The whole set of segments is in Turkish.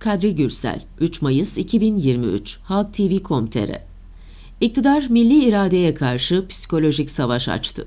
Kadri Gürsel 3 Mayıs 2023 Halk TV.com.tr İktidar milli iradeye karşı psikolojik savaş açtı.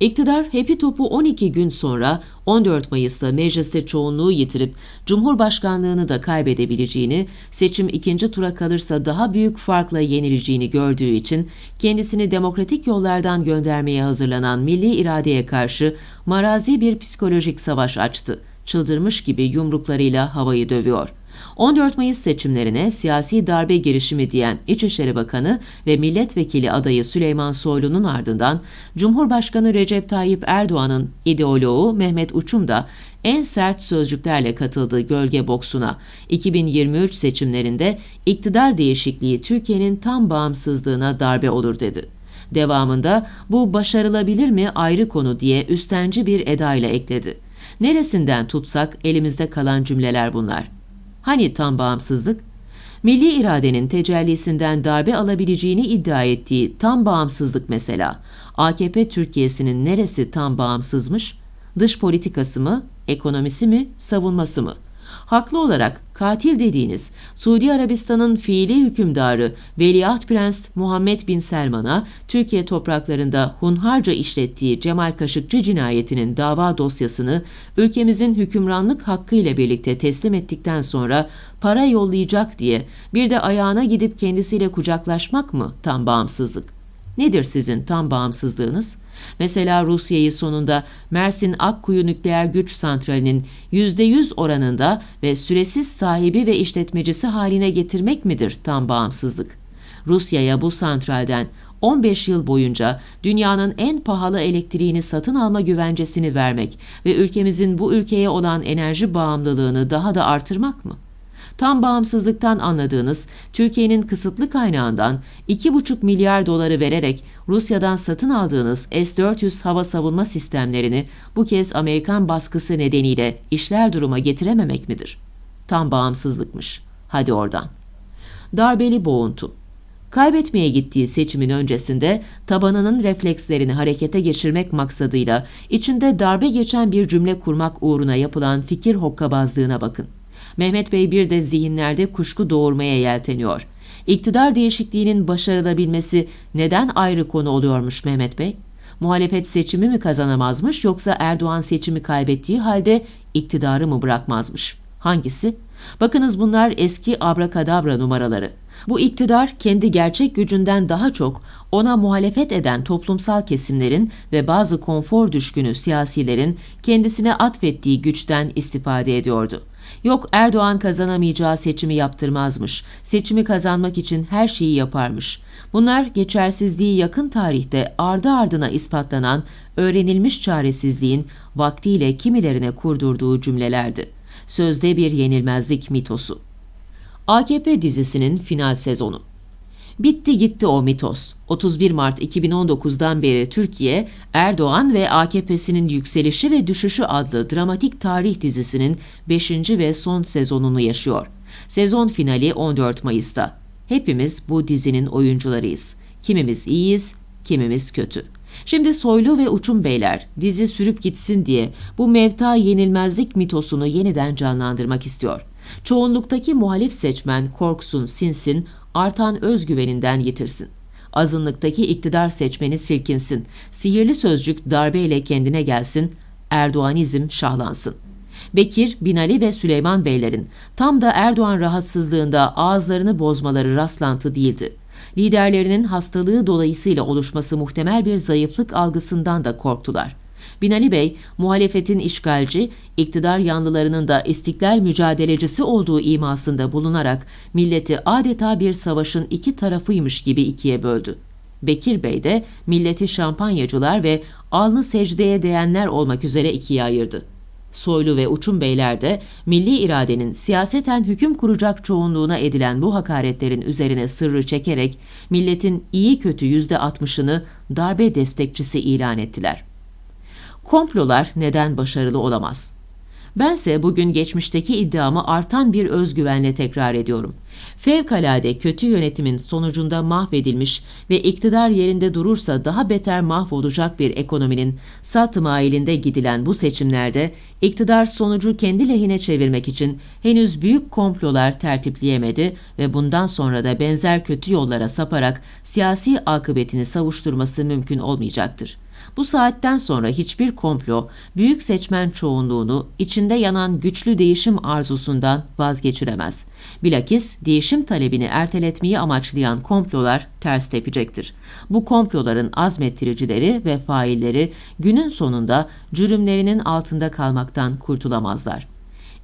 İktidar hepi topu 12 gün sonra 14 Mayıs'ta mecliste çoğunluğu yitirip Cumhurbaşkanlığını da kaybedebileceğini, seçim ikinci tura kalırsa daha büyük farkla yenileceğini gördüğü için kendisini demokratik yollardan göndermeye hazırlanan milli iradeye karşı marazi bir psikolojik savaş açtı. Çıldırmış gibi yumruklarıyla havayı dövüyor. 14 Mayıs seçimlerine siyasi darbe girişimi diyen İçişleri Bakanı ve milletvekili adayı Süleyman Soylu'nun ardından Cumhurbaşkanı Recep Tayyip Erdoğan'ın ideoloğu Mehmet Uçum da en sert sözcüklerle katıldığı gölge boksuna 2023 seçimlerinde iktidar değişikliği Türkiye'nin tam bağımsızlığına darbe olur dedi. Devamında bu başarılabilir mi ayrı konu diye üstenci bir edayla ekledi. Neresinden tutsak elimizde kalan cümleler bunlar. Hani tam bağımsızlık? Milli iradenin tecellisinden darbe alabileceğini iddia ettiği tam bağımsızlık mesela. AKP Türkiye'sinin neresi tam bağımsızmış? Dış politikası mı, ekonomisi mi, savunması mı? Haklı olarak katil dediğiniz Suudi Arabistan'ın fiili hükümdarı Veliaht Prens Muhammed Bin Selman'a Türkiye topraklarında hunharca işlettiği Cemal Kaşıkçı cinayetinin dava dosyasını ülkemizin hükümranlık hakkı ile birlikte teslim ettikten sonra para yollayacak diye bir de ayağına gidip kendisiyle kucaklaşmak mı tam bağımsızlık? Nedir sizin tam bağımsızlığınız? Mesela Rusya'yı sonunda Mersin Akkuyu Nükleer Güç Santrali'nin %100 oranında ve süresiz sahibi ve işletmecisi haline getirmek midir tam bağımsızlık? Rusya'ya bu santralden 15 yıl boyunca dünyanın en pahalı elektriğini satın alma güvencesini vermek ve ülkemizin bu ülkeye olan enerji bağımlılığını daha da artırmak mı? Tam bağımsızlıktan anladığınız Türkiye'nin kısıtlı kaynağından 2,5 milyar doları vererek Rusya'dan satın aldığınız S-400 hava savunma sistemlerini bu kez Amerikan baskısı nedeniyle işler duruma getirememek midir? Tam bağımsızlıkmış. Hadi oradan. Darbeli boğuntu. Kaybetmeye gittiği seçimin öncesinde tabanının reflekslerini harekete geçirmek maksadıyla içinde darbe geçen bir cümle kurmak uğruna yapılan fikir hokkabazlığına bakın. Mehmet Bey bir de zihinlerde kuşku doğurmaya yelteniyor. İktidar değişikliğinin başarılabilmesi neden ayrı konu oluyormuş Mehmet Bey? Muhalefet seçimi mi kazanamazmış yoksa Erdoğan seçimi kaybettiği halde iktidarı mı bırakmazmış? Hangisi? Bakınız bunlar eski abrakadabra numaraları. Bu iktidar kendi gerçek gücünden daha çok ona muhalefet eden toplumsal kesimlerin ve bazı konfor düşkünü siyasilerin kendisine atfettiği güçten istifade ediyordu. Yok Erdoğan kazanamayacağı seçimi yaptırmazmış. Seçimi kazanmak için her şeyi yaparmış. Bunlar geçersizliği yakın tarihte ardı ardına ispatlanan öğrenilmiş çaresizliğin vaktiyle kimilerine kurdurduğu cümlelerdi. Sözde bir yenilmezlik mitosu. AKP dizisinin final sezonu. Bitti gitti o mitos. 31 Mart 2019'dan beri Türkiye, Erdoğan ve AKP'sinin yükselişi ve düşüşü adlı dramatik tarih dizisinin 5. ve son sezonunu yaşıyor. Sezon finali 14 Mayıs'ta. Hepimiz bu dizinin oyuncularıyız. Kimimiz iyiyiz, kimimiz kötü. Şimdi Soylu ve Uçum Beyler dizi sürüp gitsin diye bu mevta yenilmezlik mitosunu yeniden canlandırmak istiyor. Çoğunluktaki muhalif seçmen korksun, sinsin, artan özgüveninden yitirsin. Azınlıktaki iktidar seçmeni silkinsin. Sihirli sözcük darbeyle kendine gelsin. Erdoğanizm şahlansın. Bekir, Binali ve Süleyman Beylerin tam da Erdoğan rahatsızlığında ağızlarını bozmaları rastlantı değildi. Liderlerinin hastalığı dolayısıyla oluşması muhtemel bir zayıflık algısından da korktular. Binali Bey, muhalefetin işgalci, iktidar yanlılarının da istiklal mücadelecisi olduğu imasında bulunarak milleti adeta bir savaşın iki tarafıymış gibi ikiye böldü. Bekir Bey de milleti şampanyacılar ve alnı secdeye değenler olmak üzere ikiye ayırdı. Soylu ve Uçum Beyler de milli iradenin siyaseten hüküm kuracak çoğunluğuna edilen bu hakaretlerin üzerine sırrı çekerek milletin iyi kötü yüzde altmışını darbe destekçisi ilan ettiler. Komplolar neden başarılı olamaz? Bense bugün geçmişteki iddiamı artan bir özgüvenle tekrar ediyorum. Fevkalade kötü yönetimin sonucunda mahvedilmiş ve iktidar yerinde durursa daha beter mahvolacak bir ekonominin sat mailinde gidilen bu seçimlerde iktidar sonucu kendi lehine çevirmek için henüz büyük komplolar tertipleyemedi ve bundan sonra da benzer kötü yollara saparak siyasi akıbetini savuşturması mümkün olmayacaktır. Bu saatten sonra hiçbir komplo büyük seçmen çoğunluğunu içinde yanan güçlü değişim arzusundan vazgeçiremez. Bilakis değişim talebini erteletmeyi amaçlayan komplolar ters tepecektir. Bu komploların azmettiricileri ve failleri günün sonunda cürümlerinin altında kalmaktan kurtulamazlar.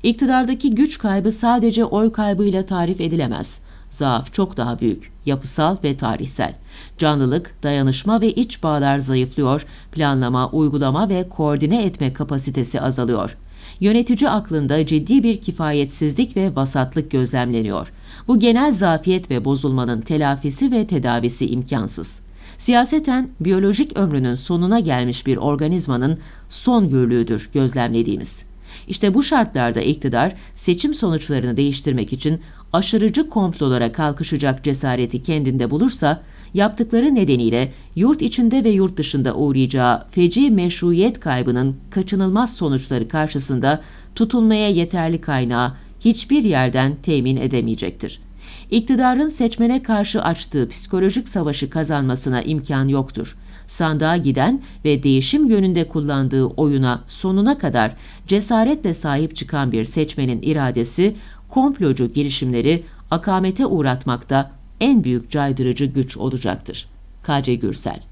İktidardaki güç kaybı sadece oy kaybıyla tarif edilemez. Zaaf çok daha büyük, yapısal ve tarihsel. Canlılık, dayanışma ve iç bağlar zayıflıyor, planlama, uygulama ve koordine etme kapasitesi azalıyor. Yönetici aklında ciddi bir kifayetsizlik ve vasatlık gözlemleniyor. Bu genel zafiyet ve bozulmanın telafisi ve tedavisi imkansız. Siyaseten biyolojik ömrünün sonuna gelmiş bir organizmanın son gürlüğüdür gözlemlediğimiz. İşte bu şartlarda iktidar seçim sonuçlarını değiştirmek için aşırıcı komplolara kalkışacak cesareti kendinde bulursa yaptıkları nedeniyle yurt içinde ve yurt dışında uğrayacağı feci meşruiyet kaybının kaçınılmaz sonuçları karşısında tutulmaya yeterli kaynağı hiçbir yerden temin edemeyecektir. İktidarın seçmene karşı açtığı psikolojik savaşı kazanmasına imkan yoktur. Sandığa giden ve değişim yönünde kullandığı oyuna sonuna kadar cesaretle sahip çıkan bir seçmenin iradesi, komplocu girişimleri akamete uğratmakta en büyük caydırıcı güç olacaktır. KC Gürsel